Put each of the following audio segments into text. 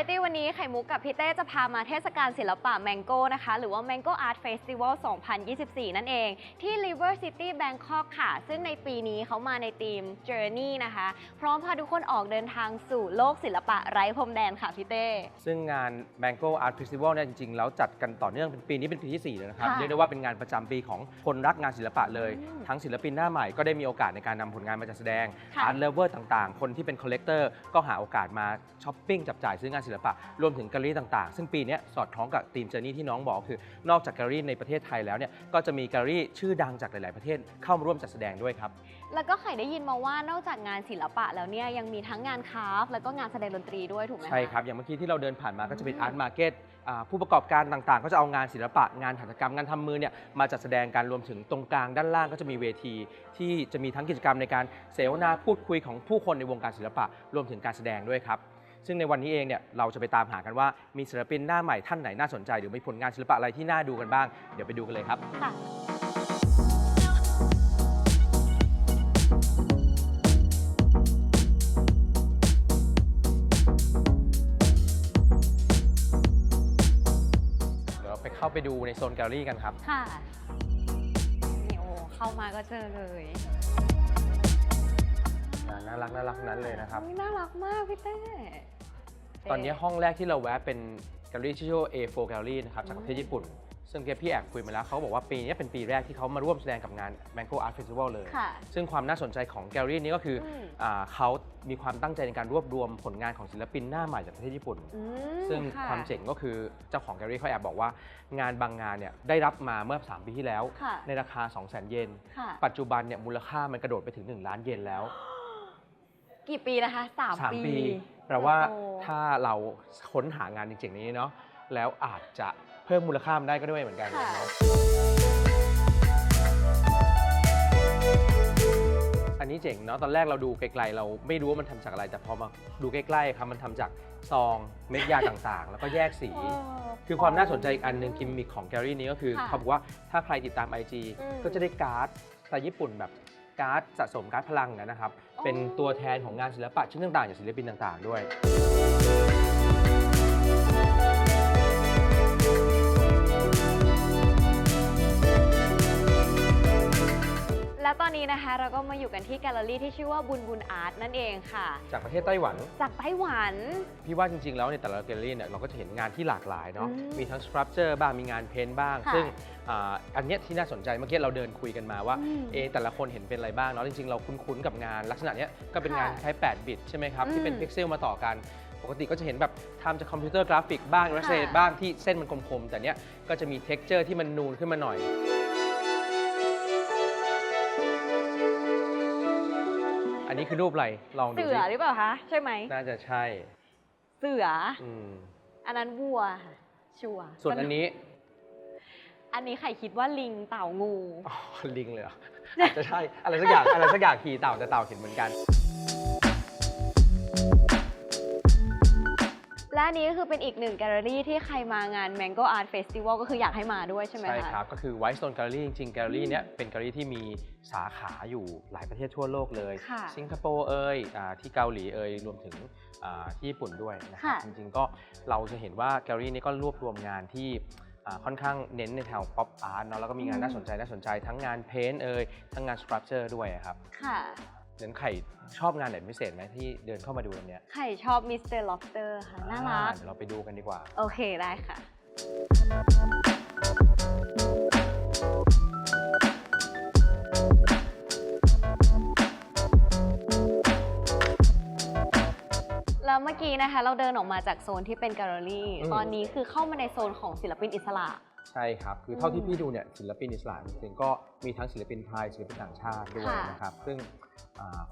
Variety วันนี้ไข่มุกกับพี่เต้จะพามาเทศกาลศิลปะ Mango นะคะ หรือว่า Mango Art Festival 2024 นั่นเอง ที่ River City Bangkok ค่ะ ซึ่งในปีนี้เขามาในธีม Journey นะคะ พร้อมพาทุกคนออกเดินทางสู่โลกศิลปะไร้พรมแดนค่ะพี่เต้ ซึ่งงาน Mango Art Festival เนี่ยจริงๆ แล้วจัดกันต่อเนื่องเป็นปีนี้เป็นปีที่ 4 แล้วนะครับ ค่ะ เรียกได้ว่าเป็นงานประจำปีของคนรักงานศิลปะเลยอืมทั้งศิลปินหน้าใหม่ก็ได้มีโอกาสในการนำผลงานมาจัดแสดง ค่ะ อาร์ตเลเวอร์ต่างๆ คนที่เป็นคอลเลกเตอร์ก็หาโอกาสมาช้อปปิ้งจับจ่ายซื้องานศิลปะรวมถึงแกลเลอรี่ต่างๆ ซึ่งปีเนี้ยสอดคล้องกับธีมเจอร์นี่ที่น้องบอกคือนอกจากแกลเลอรี่ในประเทศไทยแล้วเนี่ยก็จะมีแกลเลอรี่ชื่อดังจากหลาย ๆ ประเทศเข้ามาร่วมจัดแสดงด้วยครับ แล้วก็ไข่ได้ยินมาว่านอกจากงานศิลปะแล้วเนี่ยยังมีทั้งงานคราฟต์แล้วก็งานแสดงดนตรีด้วยถูกไหมะ ใช่ครับ อย่างเมื่อกี้ที่เราเดินผ่านมาก็จะเป็นอืมอาร์ตมาร์เก็ตผู้ประกอบการต่างๆ ก็จะเอางานศิลปะงานหัตถกรรมงานทำมือเนี่ยมาจัดแสดงกันรวมถึงตรงกลางด้านล่างก็จะมีเวที ที่จะมีทั้งกิจกรรมในการเสวนาพูดคุยของผู้คนในวงการศิลปะ รวมถึงการแสดงด้วยครับ ซึ่งในวันนี้เองเนี่ยเราจะไปตามหากันว่ามีศิลปินหน้าใหม่ท่านไหนน่าสนใจหรือมีผลงานศิลปะอะไรที่น่าดูกันบ้าง เดี๋ยวไปดูกันเลยครับ ค่ะเดี๋ยวเราไปเข้าไปดูในโซนแกลเลอรี่กันครับ ค่ะนี่โอ้เข้ามาก็เจอเลย น่ารักน่ารักนั้นเลยนะครับ อุ๊ยน่ารักมากพี่เต้ตอนนี้ห้องแรกที่เราแวะเป็นแกลเลอรี่ที่ชื่อว่า A4 Gallery นะครับจากประเทศญี่ปุ่น ซึ่งเมื่อกี้พี่แอบคุยมาแล้วเขาบอกว่าปีนี้เป็นปีแรกที่เขามาร่วมแสดงกับงาน Mango Art Festival เลย ค่ะ ซึ่งความน่าสนใจของแกลเลอรี่นี้ก็คืออม อาเขามีความตั้งใจในการรวบรวมผลงานของศิลปินหน้าใหม่จากประเทศญี่ปุ่น อืมซึ่งะ ความเจ๋งก็คือเจ้าของแกลเลอรี่เขาแอบบอกว่างานบางงานเนี่ยได้รับมาเมื่อ 3 ปีที่แล้ว ค่ะ ในราคา 2 0 0 0 0 0 เยน ค่ะ ปัจจุบันเนี่ยมูลค่ามันกระโดดไปถึง 1 ล้านเยนแล้ว กี่ปีนะคะสามสามปีปีแปลว่าโอ้ถ้าเราค้นหางานจริงๆนี้เนาะแล้วอาจจะเพิ่มมูลค่ามันได้ก็ด้วยเหมือนกันค่ะ เนาะอันนี้เจ๋งเนาะตอนแรกเราดูไกลๆเราไม่รู้ว่ามันทำจากอะไร แต่พอมาดูใกล้ๆครับมันทำจากซองเม็ดยาต่างๆ แล้วก็แยกสี เออ คือความน่าสนใจอีกอันหนึ่งกิมมิคของแกลลี่นี้ก็คือค่ะเขาบอกว่าถ้าใครติดตาม IG อืม ก็จะได้การ์ดสไตล์ญี่ปุ่นแบบ การ์ดสะสมการ์ดพลังนะครับ เป็นตัวแทนของงานศิลปะชิ้นต่างๆจากศิลปินต่างๆด้วย ตอนนี้นะคะเราก็มาอยู่กันที่แกลเลอรี่ที่ชื่อว่าบุญบุญอาร์ตนั่นเองค่ะ จากประเทศไต้หวัน จากไต้หวัน พี่ว่าจริงๆ แล้วในแต่ละแกลเลอรี่เนี่ยเราก็จะเห็นงานที่หลากหลายเนาะ อืมมีทั้งสครับเจอร์บ้าง มีงานเพ้นท์บ้าง ค่ะซึ่งอ่าอันเนี้ยที่น่าสนใจเมื่อกี้เราเดินคุยกันมาว่า อืมเอะแต่ละคนเห็นเป็นอะไรบ้างเนาะ จริงๆ เราคุ้นๆ กับงานลักษณะเนี้ยก็เป็นงานค่ะใช้8บิตใช่ไหมครับ ที่เป็นอืมพิกเซลมาต่อกัน ปกติก็จะเห็นแบบทำจากคอมพิวเตอร์กราฟิกบ้างอิลลัสเทรค่ะ บ้างที่เส้นมันคมๆ แต่เนี้ยก็จะมีเท็กเจอร์ที่มันนูนขึ้นมาหน่อย คือรูปอะไร ลองดูเสืสิอหรือเปล่าคะใช่ไหมน่าจะใช่ เสือ อืม อันนั้นวัวค่ะชัวร์ส่วนอันนี้อันนี้ไข่คิดว่าลิงเต่างู อ๋อลิงเลยเหรออาจจะใช่ อะไรสักอย่าง อะไรสักอย่างขี่เต่าแต่เต่าเห็นเหมือนกัน และอันนี้ก็คือเป็นอีกหนึ่งแกลเลอรี่ที่ใครมางาน Mango Art Festival ก็คืออยากให้มาด้วยใช่ไหมคะ ใช่ครับ ก็คือ White Stone Gallery จริงๆ แกลเลอรี่เนี้ยเป็นแกลเลอรี่ที่มีสาขาอยู่หลายประเทศทั่วโลกเลย ค่ะสิงคโปร์เอ่ยอ่าที่เกาหลีเอ่ยรวมถึงอ่าที่ญี่ปุ่นด้วยนะครับ ค่ะ จริงๆ ก็เราจะเห็นว่าแกลเลอรี่นี้ก็รวบรวมงานที่อ่าค่อนข้างเน้นในแถวป๊อปอาร์ตเนาะแล้วก็มีงานน่าสนใจน่าสนใจทั้งงานเพ้นท์เอ่ยทั้งงานสครับเจอร์ด้วยครับ ค่ะ เน้นไข่ชอบงานไหนพิเศษไหมที่เดินเข้ามาดูตรงเนี้ยไข่ชอบ Mr. Lobster ค่ะ น่ารัก อ่เดี๋ยวเราไปดูกันดีกว่า โอเคได้ค่ะ แล้วเมื่อกี้นะคะเราเดินออกมาจากโซนที่เป็นแกลเลอรี่ อืม ตอนนี้คือเข้ามาในโซนของศิลปินอิสระ ใช่ครับ คือเท่าอืที่มพี่ดูเนี่ยศิลปินอิสระจริงๆก็มีทั้งศิลปินไทยศิลปินต่างชาติด้วยค่ะ นะครับ ซึ่งอ่า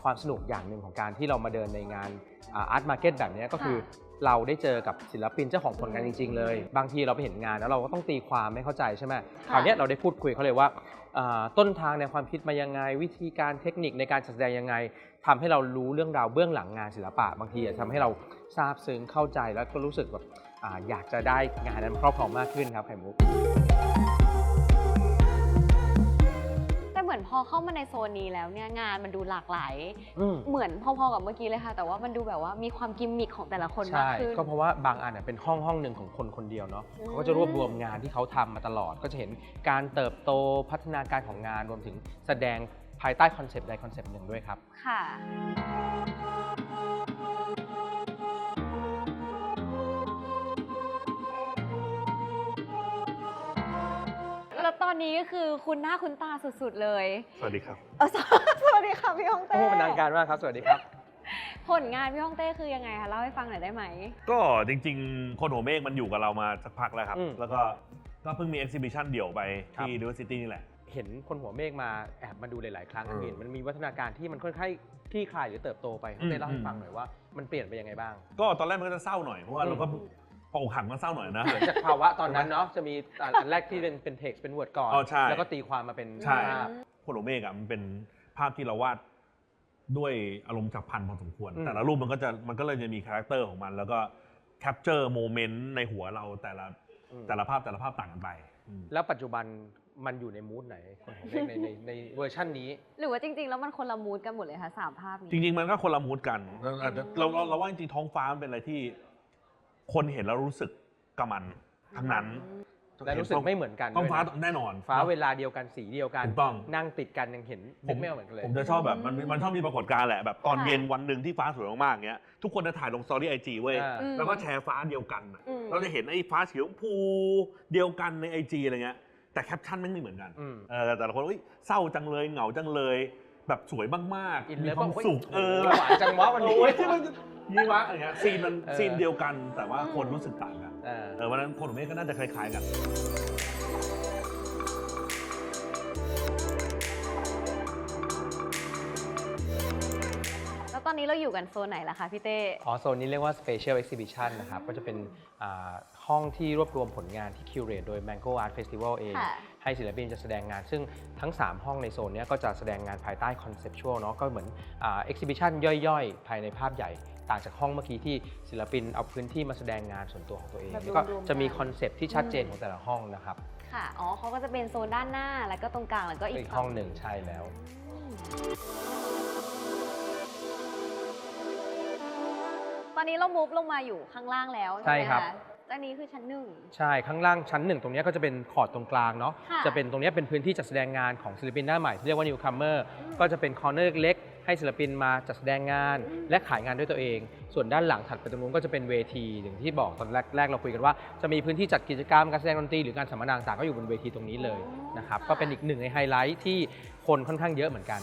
ความสนุกอย่างหนึ่งของการที่เรามาเดินในงานอาร์ตมาร์เก็ตแบบเนี้ยก็คือเราได้เจอกับศิลปินเจ้าของผลงานจริง ๆ เลย บางทีเราไปเห็นงานแล้วเราก็ต้องตีความไม่เข้าใจใช่ไหมคราวเนี้ยเราได้พูดคุยเขาเลยว่าอ่าต้นทางในความคิดมายังไง วิธีการเทคนิคในการจัดแสดงยังไงทำให้เรารู้เรื่องราวเบื้องหลังงานศิลปะ บางทีอาจจะทำให้เราซาบซึ้งเข้าใจแล้วก็รู้สึกแบบอาอยากจะได้งานนั้นมาครอบครองมากขึ้นครับไข่มุก เหมือนอนพอเข้ามาในโซนนี้แล้วเนี่ยงานมันดูหลากหลาย อืม เหมือนพอๆกับเมื่อกี้เลยค่ะ แต่ว่ามันดูแบบว่ามีความกิมมิคของแต่ละคนมากใช่ขึ้น ก็เพราะว่าบางอันเนยเป็นห้องห้องหนึ่งของคนคนเดียวเนาะอืม เขาก็จะรวบรวมงานที่เขาทำมาตลอด ก็จะเห็นการเติบโตพัฒนาการของงานรวมถึงแสดงภายใต้คอนเซปต์ใดคอนเซปต์หนึ่งด้วยครับ ค่ะ อนนี้ก็คือคุณหน้าคุณตาสุดๆเลยสวัสดีครับ เออสสวัสดีค่ะพี่ฮ่องเต้โอ้เป็นทางการมากครับ สวัสดีครับ ผลงานพี่ฮ่องเต้คือยังไงคะเล่าให้ฟังหน่อยได้ไหม ก็จริงๆ คนหัวเมฆมันอยู่กับเรามาสักพักแล้วครับ อืม แล้วก็ก็เพิ่งมี exhibition เดี่ยวไปครับที่ Diversity นี่แหละ เห็นคนหัวเมฆมาแอบมาดูหลาย ๆ ครั้งอืมเห็นมันมีวัฒนาการที่มันค่อนข้างคลี่คลายหรือเติบโตไปอืม ได้เล่าให้ฟังหน่อยว่ามันเปลี่ยนไปยังไงบ้าง ก็ตอนแรกมันก็จะเศร้าหน่อย เพราะว่าอืมเราก็ พออกหักมันเศร้าหน่อยนะ เหมือนจากภาวะตอนนั้นเนาะจะมีอะอันแรกที่เป็นเป็นเท็กซ์เป็นวอร์ดก่อน อ๋อใช่ แล้วก็ตีความมาเป็นใช่ภาพคนหัวเมฆอะมันเป็นภาพที่เราวาดด้วยอารมณ์ฉับพลันพอสมควร อืม แต่ละรูปมันก็จะมันก็เลยจะมีคาแรคเตอร์ของมัน แล้วก็แคปเจอร์โมเมนต์ในหัวเราแต่ละอืมแต่ละภาพแต่ละภาพต่างกันไปอืมแล้วปัจจุบันมันอยู่ในมูดไหนคนหัวเมฆในในในเวอร์ชันนี้ หรือว่าจริง ๆ แล้วมันคนละมูดกันหมดเลยค่ะสามภาพนี้ จริง ๆ มันก็คนละมูดกันเราอาจจะเราเราเราว่าจริงๆท้องฟ้ามันเป็นอะไรที่ คนเห็นแล้วรู้สึกกับมันทั้งนั้นและรู้สึกไม่เหมือนกันท้องฟ้าด้วยนะแน่นอน ฟ้าเวลาเดียวกันสีเดียวกันถูกต้องนั่งติดกันยังเห็นผมไม่เหมือนกันเลย ผมจะชอบแบบมันมันชอบมีปรากฏการณ์แหละแบบตอนค่ะเย็นวันหนึ่งที่ฟ้าสวยมากๆเงี้ยทุกคนจะถ่ายลงสตอรี่ไอจีเว้ยอ่าอืมแล้วก็แชร์ฟ้าเดียวกันอะอืมเราจะเห็นไอ้ฟ้าสีชมพูเดียวกันในไอจีอะไรเงี้ยแต่แคปชั่นไม่เหมือนกันอืมเออแต่แต่ละคนอุ้ยเศร้าจังเลยเหงาจังเลย แบบสวยมากอินๆเลิมีฟความสุขเออหวานจังวะวันนี้ โอ้ยที่มันยี่วะอะไรเงี้ยซีนมันเออ ซีนเดียวกัน แต่ว่าคนรู้สึกต่างกัน อ่า เออวันนั้นคนของเมฆก็น่าจะคล้ายๆกัน แล้วตอนนี้เราอยู่กันโซนไหนล่ะคะพี่เต้ อ๋อโซนนี้เรียกว่า Special Exhibition นะครับ ก็จะเป็นอ่าห้องที่รวบรวมผลงานที่คิวเรตโดย Mango Art Festival เอง ค่ะ ให้ศิลปินจะแสดงงาน ซึ่งทั้ง 3 ห้องในโซนเนี้ยก็จะแสดงงานภายใต้ Conceptual เนาะก็เหมือนอ่า Exhibition ย่อยๆ ภายในภาพใหญ่ต่างจากห้องเมื่อกี้ที่ศิลปินเอาพื้นที่มาแสดงงานส่วนตัวของตัวเองแบบแล้วก็รวมๆจะมีกันคอนเซปต์ที่ชัดเจนของแต่ละห้องนะครับ ค่ะ อ๋อเขาก็จะเป็นโซนด้านหน้า แล้วก็ตรงกลาง แล้วก็อีอีกกห้องหนึ่งใช่แล้วตอนนี้เรามูฟลงมาอยู่ข้างล่างแล้วใช่ไหมะครับ อันนี้คือชั้นหนึ่ง ใช่ข้างล่างชั้นหนึ่งตรงเนี้ยก็จะเป็นคอร์ดตรงกลางเนาะค่ะจะเป็นตรงเนี้ยเป็นพื้นที่จัดแสดงงานของศิลปินหน้าใหม่ที่เรียกว่า newcomer ก็จะเป็นคอร์เนอร์เล็กๆให้ศิลปินมาจัดแสดงงาน อืม และขายงานด้วยตัวเอง ส่วนด้านหลังถัดไปตรงนู้นก็จะเป็นเวทีอย่างที่บอกตอนแรกแรกเราคุยกันว่าจะมีพื้นที่จัดกิจกรรมการแสดงดนตรีหรือการสัมมนาต่างๆก็อยู่บนเวทีตรงนี้เลยนะครับก็เป็นอีกหนึ่งในไฮไลท์ที่คนค่อนข้างเยอะเหมือนกัน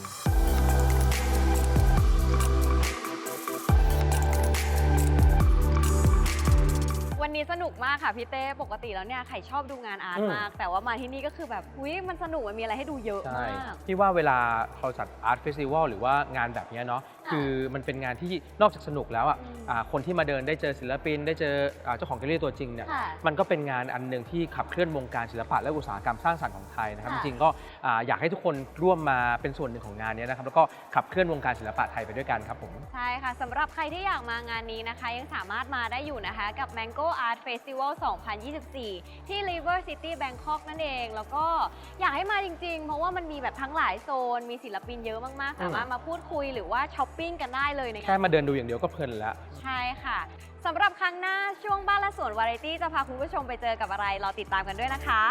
นนี้สนุกมากค่ะพี่เต้ปกติแล้วเนี่ยไข่ชอบดูงานอาร์ตอืมมาก แต่ว่ามาที่นี่ก็คือแบบอุ้ยมันสนุกมันมีอะไรให้ดูเยอะใช่มากพี่ว่าเวลาเราจัดอาร์ตเฟสติวัลหรือว่างานแบบเนี้ยเนาะค่ะคือมันเป็นงานที่นอกจากสนุกแล้วอะอืมอ่าคนที่มาเดินได้เจอศิลปิน ได้เจออ่าเจ้าของแกลเลอรี่ตัวจริงเนี่ยค่ะมันก็เป็นงานอันหนึ่งที่ขับเคลื่อนวงการศิลปะและอุตสาหกรรมสร้างสรรค์ของไทยนะครับจค่ะริงๆก็อ่าอยากให้ทุกคนร่วมมาเป็นส่วนหนึ่งของงานเนี้ยนะครับแล้วก็ขับเคลื่อนวงการศิลปะไทยไปด้วยกันครับผมใช่ค่ะสำหรับใครที่อยากมางานนี้นะคะ ยังสามารถมาได้อยู่นะคะกับ Mango Art Festival 2024 ที่ River City Bangkok นั่นเอง แล้วก็อยากให้มาจริง ๆ เพราะว่ามันมีแบบทั้งหลายโซน มีศิลปินเยอะมาก ๆ สามารถมาพูดคุยหรือว่าช้อปปิ้งกันได้เลยในแค่งานมาเดินดูอย่างเดียวก็เพลินแล้ว ใช่ค่ะ สำหรับครั้งหน้าช่วงบ้านและสวนวาไรตี้จะพาคุณผู้ชมไปเจอกับอะไร รอติดตามกันด้วยนะคะ